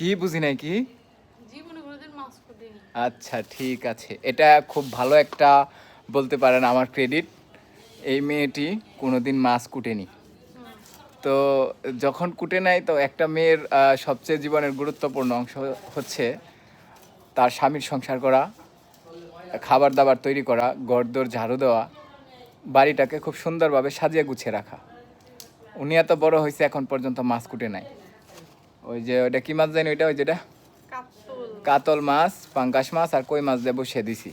কি বুঝি নাই কি? আচ্ছা ঠিক আছে। এটা খুব ভালো একটা বলতে পারেন আমার ক্রেডিট এই মেয়েটি কোনোদিন মাছ কুটেনি। তো যখন কুটে নেয় তো একটা মেয়ের সবচেয়ে জীবনের গুরুত্বপূর্ণ অংশ হচ্ছে তার স্বামীর সংসার করা খাবার দাবার তৈরি করা গড়দর ঝাড়ু দেওয়া বাড়িটাকে খুব সুন্দরভাবে সাজিয়ে গুছিয়ে রাখা। উনি এত বড় হয়েছে এখন পর্যন্ত মাছ কুটে নাই। ওই যে ওইটা কি মাছ জানি ওইটা ওই যেটা? কাতল। মাছ পাঙ্কাশ মাছ আর কই মাছ দিয়ে বসিয়ে দিছি।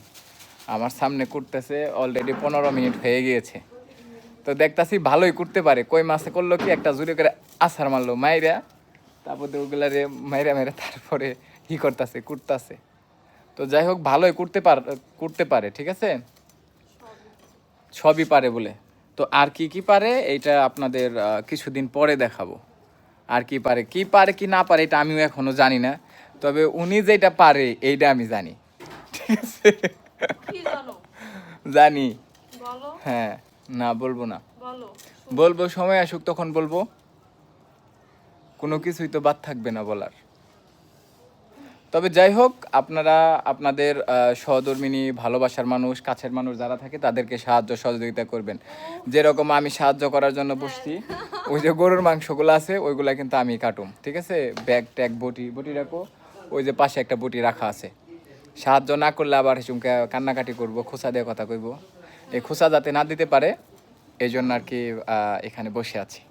আমার সামনে কুটতেছে অলরেডি পনেরো মিনিট হয়ে গিয়েছে। তো দেখতাছি ভালোই করতে পারে। কই মাছে করল কি? একটা জুড়ে করে আছার মারলো মাইরা। তারপর ওগুলা রে মাইরা মাইরা তারপরে ই করতেছে কুটতাছে। তো যাই হোক ভালোই করতে পার করতে পারে ঠিক আছে? সবই পারে বলে। তো আর কি কি পারে এইটা আপনাদের কিছুদিন পরে দেখাবো। আর কি পারে কি পারে কি না পারে এটা আমিও এখনও জানি না। তবে উনি যেটা পারে এইটা আমি জানি। ঠিক আছে? জানি। হ্যাঁ না বলব না। বলব সময় আসুক তখন বলব। কোনো কিছুই তো বাদ থাকবে না বলার। তবে যাই হোক, আপনারা, আপনাদের সহধর্মিনী, ভালোবাসার মানুষ, কাছের মানুষ যারা থাকে, তাদেরকে সাহায্য সহযোগিতা করবেন। যেরকম আমি সাহায্য করার জন্য বসছি, ওই যে গরুর মাংসগুলো আছে, ওইগুলা কিন্তু আমি কাটুম, ঠিক আছে? ব্যাগ, ট্যাগ, বটি বটি রাখো, ওই যে পাশে একটা বটি রাখা আছে। সাহায্য না করলে আবার চুমকে কান্নাকাটি করব, খোসা দিয়ে কথা কইব। এই খোসা যাতে না দিতে পারে এই জন্য আর কি এখানে বসে আছি।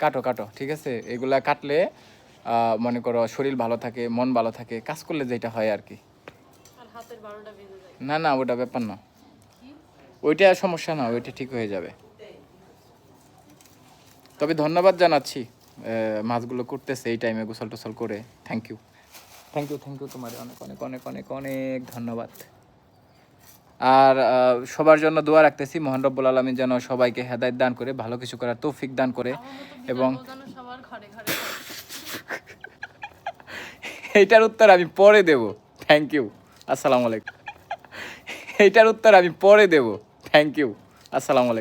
কাটো কাটো, ঠিক আছে? এগুলা কাটলে মনে করো শরীর ভালো থাকে মন ভালো থাকে কাজ করলে যেটা হয় আর কি। না না ওটা ব্যাপার না। ওইটা সমস্যা না ওইটা ঠিক হয়ে যাবে। তবে ধন্যবাদ জানাচ্ছি মাছগুলো করতেছে এই টাইমে গোসল টোসল করে। Thank you thank you thank you তোমার অনেক অনেক অনেক অনেক অনেক ধন্যবাদ। আর সবার জন্য দোয়া রাখতেছি মোহন রব্বুল আলমী যেন সবাইকে হেদায়ত দান করে ভালো কিছু করার তৌফিক দান করে এবং এইটার উত্তর আমি পরে দেব। থ্যাংক ইউ আসসালামু আলাইকুম। এইটার উত্তর আমি পরে দেব। থ্যাংক ইউ আসসালামু আলাইকুম।